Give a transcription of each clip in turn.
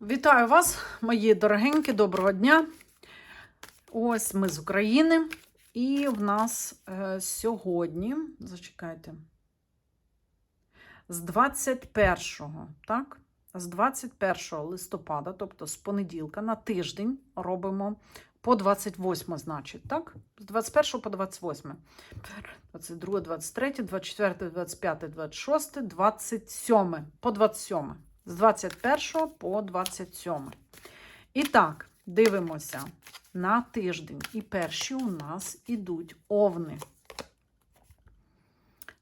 Вітаю вас, мої дорогенькі, доброго дня. Ось ми з України. І в нас е, сьогодні, зачекайте, з 21, так? З 21 листопада, тобто з понеділка, на тиждень робимо по 28, значить, так? З 21 по 28. 22, 23, 24, 25, 26, 27. По 27. З 21 по 27. І так, дивимося на тиждень. І перші у нас ідуть овни.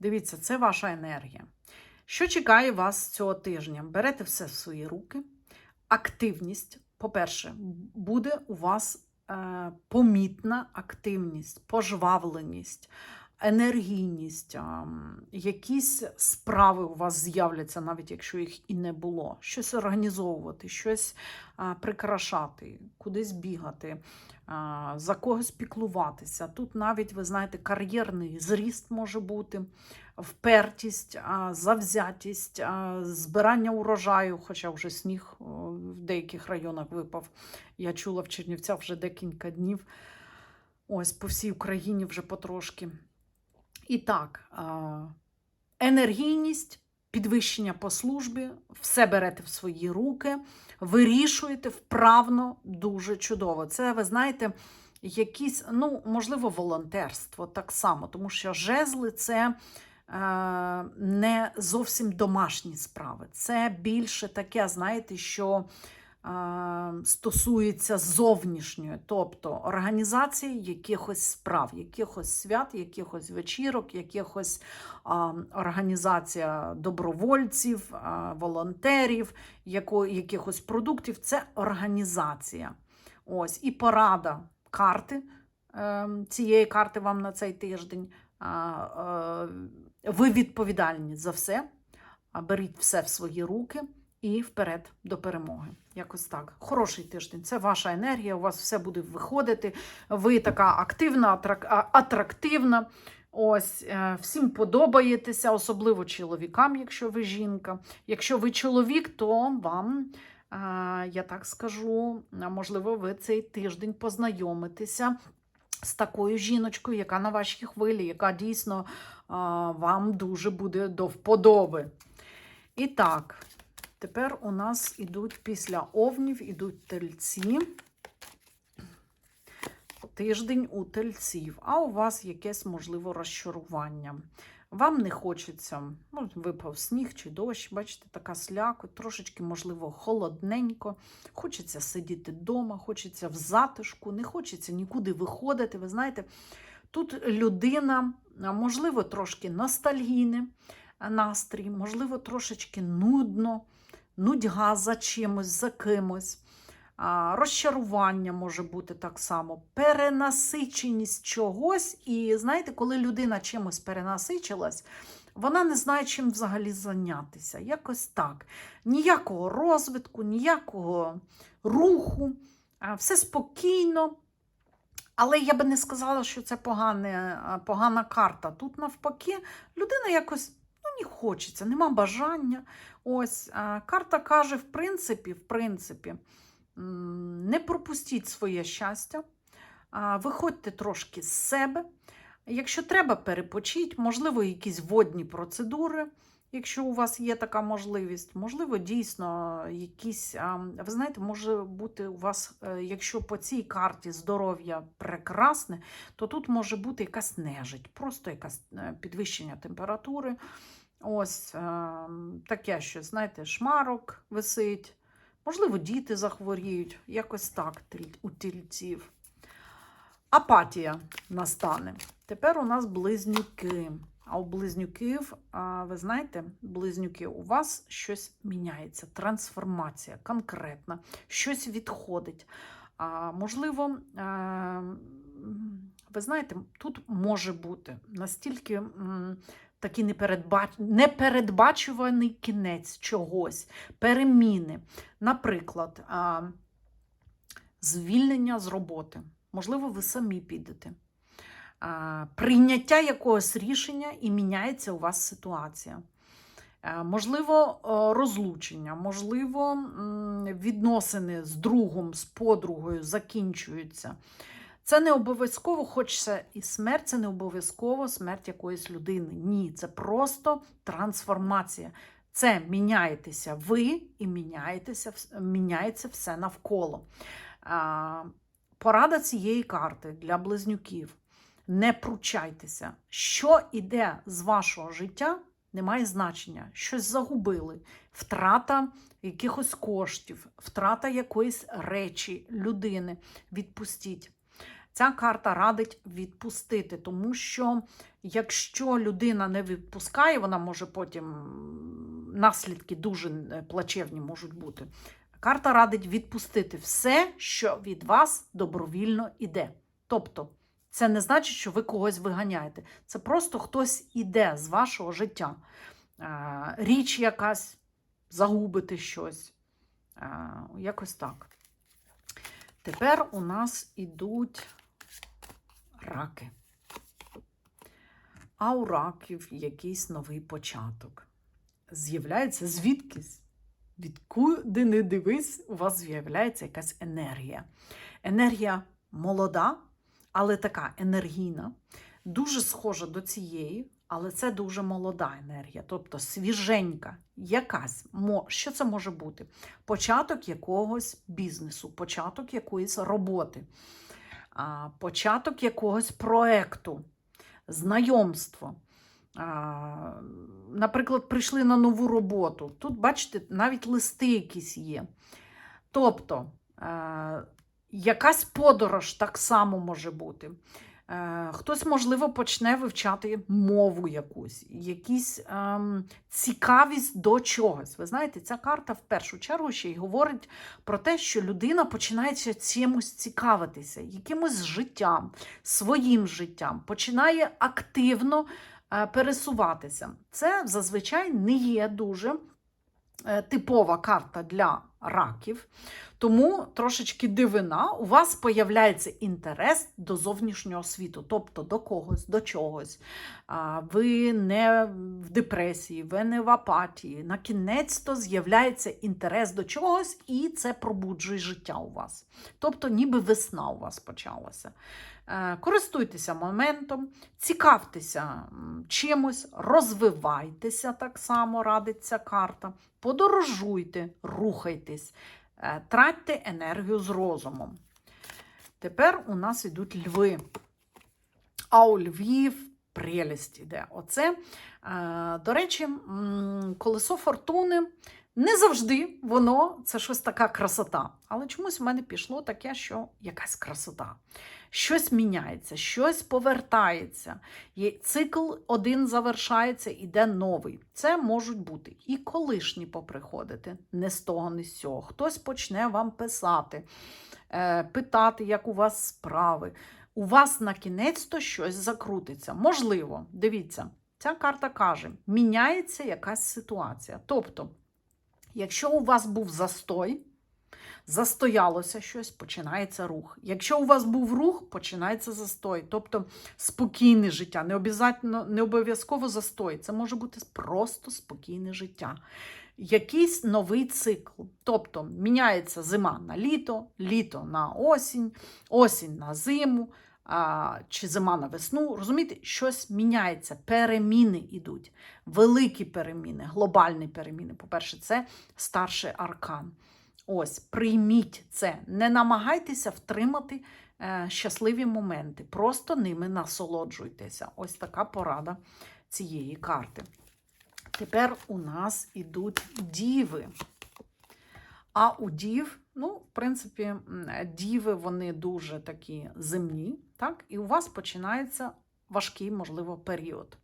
Дивіться, це ваша енергія. Що чекає вас цього тижня? Берете все в свої руки. Активність, по-перше, буде у вас е, помітна активність, пожвавленість, енергійність, якісь справи у вас з'являться, навіть якщо їх і не було. Щось організовувати, щось прикрашати, кудись бігати, за когось піклуватися. Тут навіть, ви знаєте, кар'єрний зріст може бути, впертість, завзятість, збирання урожаю, хоча вже сніг в деяких районах випав. Я чула в Чернівцях вже декілька днів. Ось по всій Україні вже потрошки. І так, енергійність, підвищення по службі, все берете в свої руки, вирішуєте вправно, дуже чудово. Це, ви знаєте, якісь, ну, можливо, волонтерство так само, тому що жезли це. е, Не зовсім домашні справи. Це більше таке, знаєте, що стосується зовнішньої, тобто організації якихось справ, якихось свят, якихось вечірок, якихось а, організація добровольців, а, волонтерів, яко, якихось продуктів. Це організація. Ось і порада карти е, цієї карти вам на цей тиждень. Е, ви відповідальні за все. Беріть все в свої руки і вперед до перемоги. Якось так. Хороший тиждень. Це ваша енергія, у вас все буде виходити. Ви така активна, атрактивна. Ось е, всім подобаєтеся, особливо чоловікам, якщо ви жінка. Якщо ви чоловік, то вам, е, я так скажу, можливо, ви цей тиждень познайомитеся з такою жіночкою, яка на вашій хвилі, яка дійсно вам дуже буде до вподоби. І так, тепер у нас ідуть після овнів, ідуть тельці. Тиждень у тельців, а у вас якесь можливо розчарування. Вам не хочеться, ну, випав сніг чи дощ, бачите, така сляко, трошечки, можливо, холодненько. Хочеться сидіти вдома, хочеться в затишку, не хочеться нікуди виходити. Ви знаєте, тут людина, можливо, трошки ностальгійний настрій, можливо, трошечки нудно, нудьга за чимось, за кимось. Розчарування може бути так само, перенасиченість чогось. І знаєте, коли людина чимось перенасичилась, вона не знає, чим взагалі зайнятися. Якось так. Ніякого розвитку, ніякого руху, все спокійно. Але я би не сказала, що це погане, погана карта. Тут навпаки, людина якось не хочеться, нема бажання. Ось карта каже, в принципі, в принципі, не пропустіть своє щастя, виходьте трошки з себе. Якщо треба, перепочіть, можливо, якісь водні процедури, якщо у вас є така можливість. Можливо, дійсно, якісь, ви знаєте, може бути у вас, е, якщо по цій карті здоров'я прекрасне, то тут може бути якась нежить, просто якась е, підвищення температури. Ось е, таке що, знаєте, шмарок висить. Можливо, діти захворіють, якось так у тільців. Апатія настане. Тепер у нас близнюки. А у близнюків, ви знаєте, близнюки, у вас щось міняється, трансформація конкретна, щось відходить. Можливо, ви знаєте, тут може бути настільки такий непередбач... непередбачуваний кінець чогось, переміни. Наприклад, а, звільнення з роботи. Можливо, ви самі підете. А, прийняття якогось рішення і міняється у вас ситуація. Можливо, розлучення, можливо, відносини з другом, з подругою закінчуються. Це не обов'язково, хоч це і смерть, це не обов'язково смерть якоїсь людини. Ні, це просто трансформація. Це міняєтеся ви і міняєтеся, міняється все навколо. Порада цієї карти для близнюків. Не пручайтеся. Що іде з вашого життя, не має значення. Щось загубили. Втрата якихось коштів, втрата якоїсь речі, людини. Відпустіть. Ця карта радить відпустити, тому що якщо людина не відпускає, вона може потім наслідки дуже е, плачевні можуть бути. Карта радить відпустити все, що від вас добровільно іде. Тобто, це не значить, що ви когось виганяєте. Це просто хтось іде з вашого життя. Е, Річ якась, загубити щось. Е, Якось так. Тепер у нас ідуть раки. А у раків якийсь новий початок. З'являється звідкись. Відкуди не дивись, у вас з'являється якась енергія. Енергія молода, але така енергійна, дуже схожа до цієї, але це дуже молода енергія, тобто свіженька, якась. Що це може бути? Початок якогось бізнесу, початок якоїсь роботи, початок якогось проекту, знайомство. Наприклад, прийшли на нову роботу. Тут, бачите, навіть листи якісь є. Тобто, якась подорож так само може бути. Е, Хтось, можливо, почне вивчати мову якусь, якісь ем, цікавість до чогось. Ви знаєте, ця карта в першу чергу ще й говорить про те, що людина починає чимось цікавитися, якимось життям, своїм життям, починає активно е, пересуватися. Це зазвичай не є дуже е, типова карта для раків. Тому трошечки дивина, у вас появляється інтерес до зовнішнього світу, тобто до когось, до чогось. Ви не в депресії, ви не в апатії. На кінець то з'являється інтерес до чогось, і це пробуджує життя у вас. Тобто, ніби весна у вас почалася. Е, Користуйтеся моментом, цікавтеся чимось, розвивайтеся так само, радить ця карта. Подорожуйте, рухайтесь, е, тратьте енергію з розумом. Тепер у нас йдуть льви. А у львів прелість іде. Оце, е, до речі, колесо фортуни. Не завжди воно це щось така красота. Але чомусь в мене пішло таке, що якась красота. Щось міняється, щось повертається. Є цикл один завершається, іде новий. Це можуть бути і колишні поприходити, не з того, не з цього. Хтось почне вам писати, е, питати, як у вас справи. У вас на кінець то щось закрутиться. Можливо, дивіться, ця карта каже: міняється якась ситуація. Тобто, якщо у вас був застой, застоялося щось, починається рух. Якщо у вас був рух, починається застой. Тобто спокійне життя, не обов'язково, застой. Це може бути просто спокійне життя. Якийсь новий цикл. Тобто міняється зима на літо, літо на осінь, осінь на зиму. А, чи зима на весну, розумієте, щось міняється, переміни йдуть, великі переміни, глобальні переміни. По-перше, це старший аркан. Ось, прийміть це. Не намагайтеся втримати е, щасливі моменти, просто ними насолоджуйтеся. Ось така порада цієї карти. Тепер у нас ідуть діви. А у дів, ну, в принципі, діви вони дуже такі земні, так? І у вас починається важкий, можливо, період.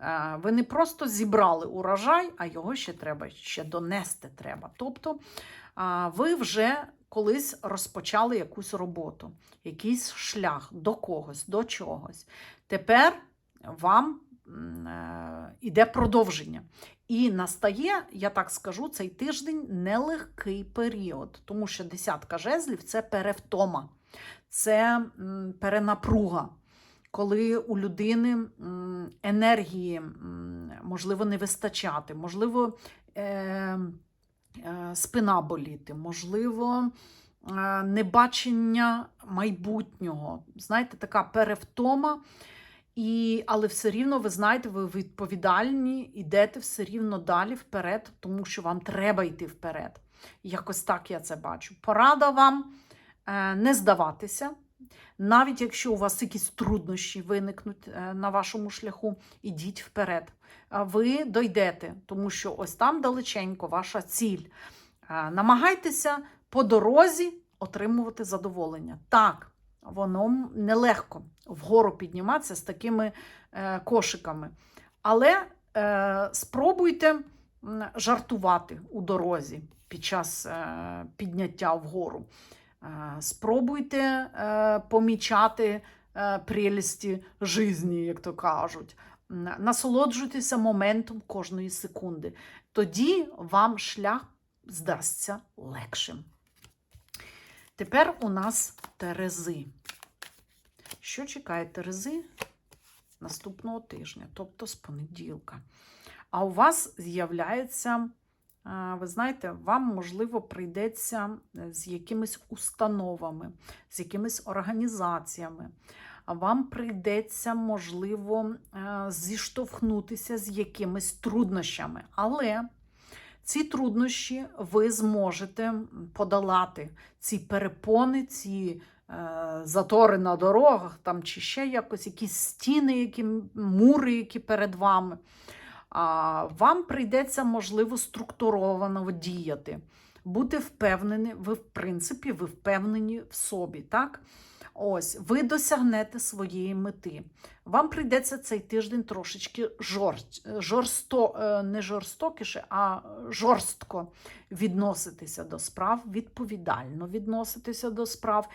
Е, Ви не просто зібрали урожай, а його ще треба ще донести треба. Тобто ви вже колись розпочали якусь роботу, якийсь шлях до когось, до чогось. Тепер вам е, іде продовження. І настає, я так скажу, цей тиждень нелегкий період, тому що десятка жезлів це перевтома, це перенапруга. коли у людини енергії, можливо, не вистачати, можливо, е, е, спина боліти, можливо, е, небачення майбутнього. Знаєте, така перевтома. І, але все рівно, ви знаєте, ви відповідальні, йдете все рівно далі вперед, тому що вам треба йти вперед. Якось так я це бачу. Порада вам не здаватися, навіть якщо у вас якісь труднощі виникнуть е, на вашому шляху, ідіть вперед. Ви дойдете, тому що ось там далеченько ваша ціль. Е, Намагайтеся по дорозі отримувати задоволення. Так, воно нелегко вгору підніматися з такими е, кошиками. Але е, спробуйте жартувати у дорозі під час е, підняття вгору. Е, Спробуйте е, помічати е, прелісті житті, як то кажуть. Насолоджуйтеся моментом кожної секунди. Тоді вам шлях здасться легшим. Тепер у нас Терези. Що чекає Терези наступного тижня, тобто з понеділка? А у вас з'являється, ви знаєте, вам, можливо, прийдеться е, з якимись установами, з якимись організаціями. Вам прийдеться, можливо, е, зіштовхнутися з якимись труднощами. Але ці труднощі ви зможете подолати, ці перепони, ці е, затори на дорогах, там, чи ще якось якісь стіни, які, мури, які перед вами. А, вам прийдеться, можливо, структуровано діяти. Бути впевнені, ви, в принципі, ви впевнені в собі. так? Ось, ви досягнете своєї мети. Вам прийдеться цей тиждень трошечки жорст, жорсто, е, не жорстокіше, а жорстко відноситися до справ, відповідально відноситися до справ.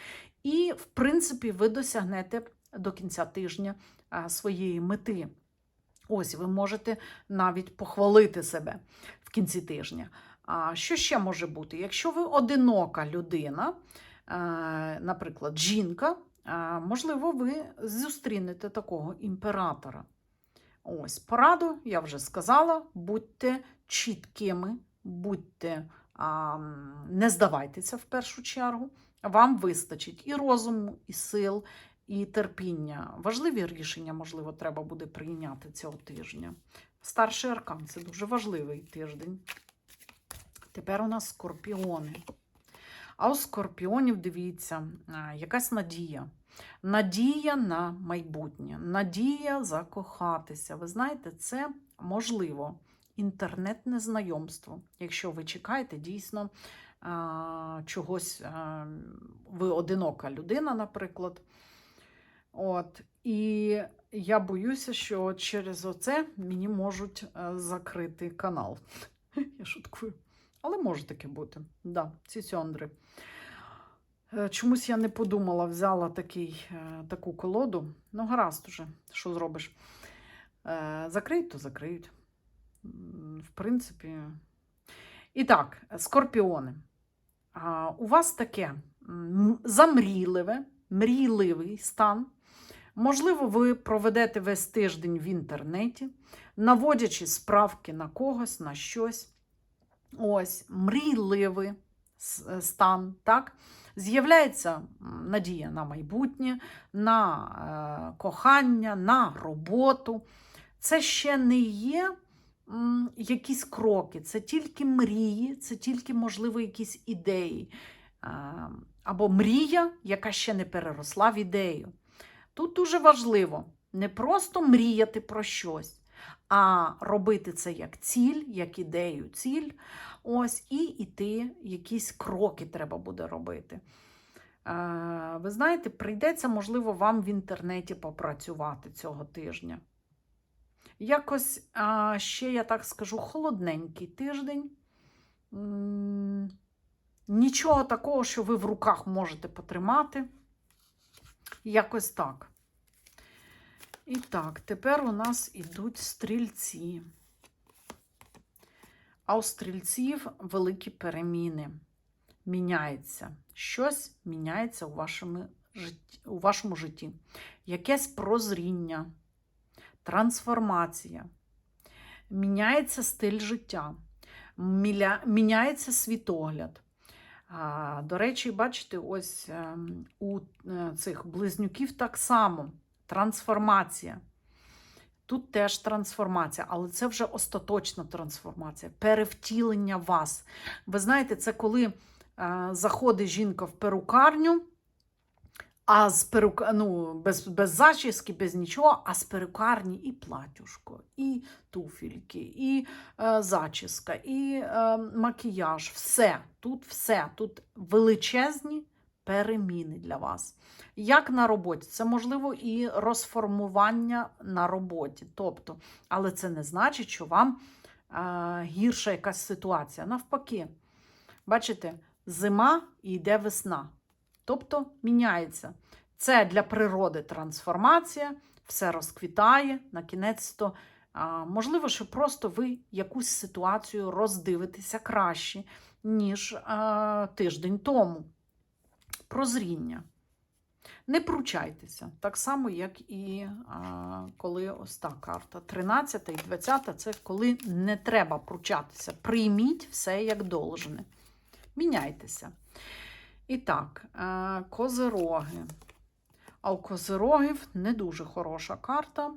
І, в принципі, ви досягнете до кінця тижня е, своєї мети. Ось ви можете навіть похвалити себе в кінці тижня. А що ще може бути? Якщо ви одинока людина, е, наприклад, жінка, е, можливо, ви зустрінете такого імператора. Ось, пораду, я вже сказала, будьте чіткими, будьте, не здавайтеся в першу чергу. Вам вистачить і розуму, і сил, і терпіння. Важливі рішення, можливо, треба буде прийняти цього тижня. Старший аркан це дуже важливий тиждень. Тепер у нас скорпіони. А у скорпіонів, дивіться, якась надія. Надія на майбутнє, надія закохатися. Ви знаєте, це можливо інтернетне знайомство. Якщо ви чекаєте дійсно чогось, ви одинока людина, наприклад. От, і я боюся, що через оце мені можуть е, закрити канал. Я шуткую. Але може таке бути. Да, ці сьондри. Е, Чомусь я не подумала, взяла такий, е, таку колоду. Ну, гаразд уже, що зробиш? Закриють, то закриють. В принципі. І так, скорпіони. У вас таке м, замрійливе, мрійливий стан. Можливо, ви проведете весь тиждень в інтернеті, наводячи справки на когось, на щось. Ось, мрійливий стан, так? З'являється надія на майбутнє, на е, кохання, на роботу. Це ще не є якісь кроки, це тільки мрії, це тільки, можливо, якісь ідеї. Е, або мрія, яка ще не переросла в ідею. Тут дуже важливо не просто мріяти про щось, а робити це як ціль, як ідею, ціль. Ось, і йти, якісь кроки треба буде робити. Е, ви знаєте, прийдеться, можливо, вам в інтернеті попрацювати цього тижня. Якось ще, я так скажу, холодненький тиждень. Нічого такого, що ви в руках можете потримати. Якось так. І так, тепер у нас ідуть стрільці. А у стрільців великі переміни. Міняється. Щось міняється у вашому житті, у вашому житті. Якесь прозріння, трансформація, міняється стиль життя, міняється світогляд. До речі, бачите, ось ем, у е, цих близнюків так само трансформація. Тут теж трансформація, але це вже остаточна трансформація, перевтілення вас. Ви знаєте, це коли е, заходить жінка в перукарню, а з перук... ну, без, без зачіски, без нічого, а з перукарні і платюшко, і туфельки, і е, зачіска, і е, макіяж. Все. Тут все. Тут величезні переміни для вас. Як на роботі? Це можливо і розформування на роботі. Тобто, але це не значить, що вам е, гірша якась ситуація. Навпаки, бачите, зима і йде весна. Тобто міняється. Це для природи трансформація, все розквітає, на кінець то. Можливо, що просто ви якусь ситуацію роздивитеся краще, ніж а, тиждень тому. Прозріння. Не пручайтеся, так само, як і а, коли ось та карта. 13 і 20 це коли не треба пручатися. Прийміть все як должне. Міняйтеся. І так, е, козироги. А у козирогів не дуже хороша карта.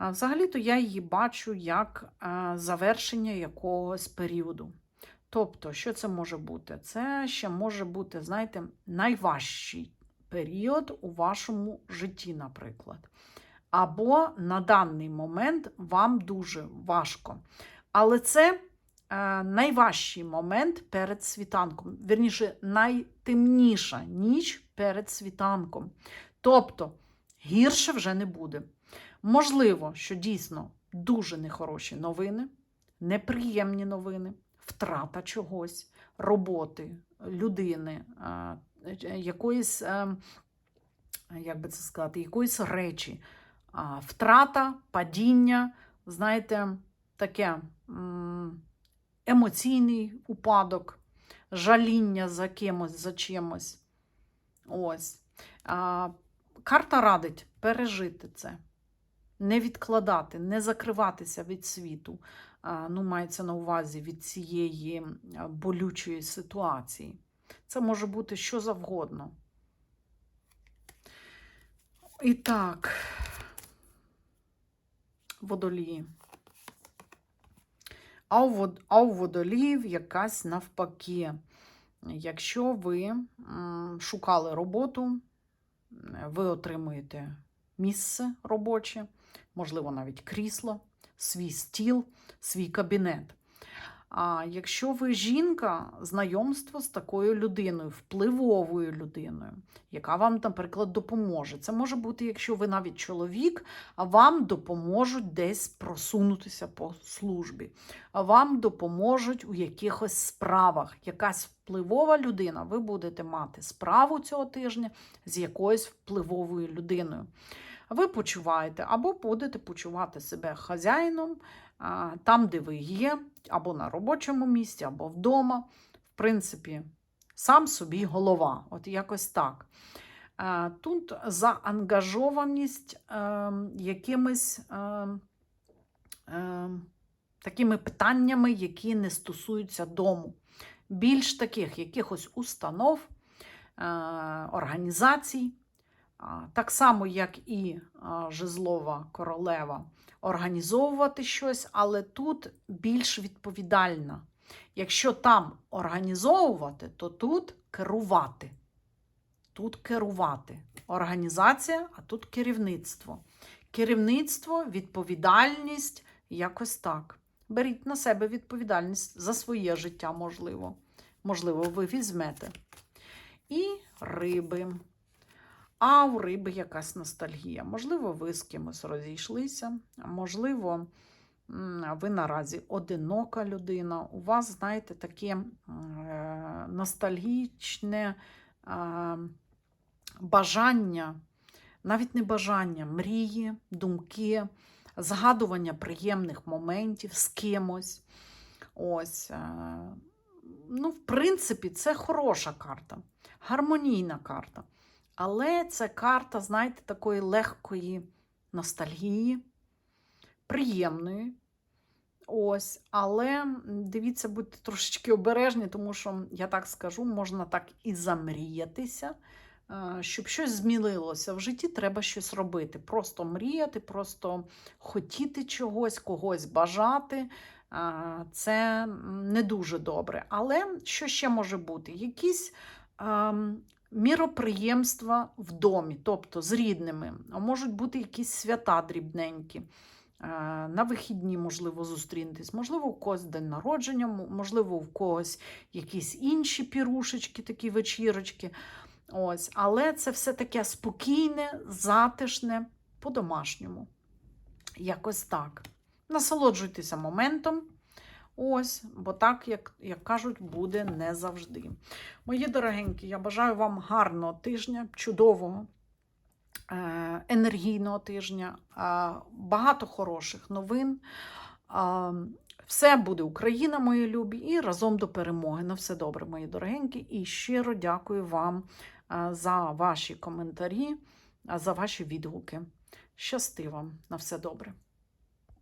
Взагалі-то я її бачу як е, завершення якогось періоду. Тобто, що це може бути? Це ще може бути, знаєте, найважчий період у вашому житті, наприклад. Або на даний момент вам дуже важко. Але це найважчий момент перед світанком. Вірніше, найтемніша ніч перед світанком. Тобто гірше вже не буде. Можливо, що дійсно дуже нехороші новини, неприємні новини, втрата чогось, роботи, людини, е, якоїсь, е, як би це сказати, якоїсь речі, втрата, падіння, знаєте, таке емоційний упадок, жаління за кимось, за чимось. Ось. А, Карта радить пережити це, не відкладати, не закриватися від світу. А, Ну, мається на увазі від цієї болючої ситуації. Це може бути що завгодно. І так, водолії. А у, вод... а у водоліїв якась навпаки. Якщо ви шукали роботу, ви отримуєте місце робоче, можливо, навіть крісло, свій стіл, свій кабінет. А якщо ви жінка, знайомство з такою людиною, впливовою людиною, яка вам, наприклад, допоможе. Це може бути, якщо ви навіть чоловік, а вам допоможуть десь просунутися по службі, а вам допоможуть у якихось справах. Якась впливова людина, ви будете мати справу цього тижня з якоюсь впливовою людиною. Ви почуваєте або будете почувати себе хазяїном там, де ви є, або на робочому місці, або вдома. В принципі, сам собі голова. От якось так. Тут заангажованість е, якимись е, е, такими питаннями, які не стосуються дому. Більш таких якихось установ, е, організацій. Так само, як і Жезлова королева, організовувати щось, але тут більш відповідальна. Якщо там організовувати, то тут керувати. Тут керувати. Організація, а тут керівництво. Керівництво, відповідальність, якось так. Беріть на себе відповідальність за своє життя, можливо. Можливо, ви візьмете. І риби. А у риби якась ностальгія. Можливо, ви з кимось розійшлися, можливо, ви наразі одинока людина. У вас, знаєте, таке е, ностальгічне бажання, навіть не бажання, мрії, думки, згадування приємних моментів з кимось. Ось. е, Ну, в принципі, це хороша карта, гармонійна карта. Але це карта, знаєте, такої легкої ностальгії, приємної. Ось, але дивіться, будьте трошечки обережні, тому що, я так скажу, можна так і замріятися. Е, Щоб щось змінилося в житті, треба щось робити. Просто мріяти, просто хотіти чогось, когось бажати. Е, Це не дуже добре. Але що ще може бути? Якісь ем, міроприємства в домі, тобто з рідними, а можуть бути якісь свята дрібненькі. Е, На вихідні, можливо, зустрінетесь, можливо, у когось день народження, можливо, у когось якісь інші пірушечки, такі вечірочки. Ось. Але це все таке спокійне, затишне, по-домашньому. Якось так. Насолоджуйтеся моментом. Ось, бо так, як, як кажуть, буде не завжди. Мої дорогенькі, я бажаю вам гарного тижня, чудового, е, енергійного тижня, е, багато хороших новин. Е, Все буде Україна, мої любі, і разом до перемоги. На все добре, мої дорогенькі. І щиро дякую вам за ваші коментарі, за ваші відгуки. Щасти вам на все добре.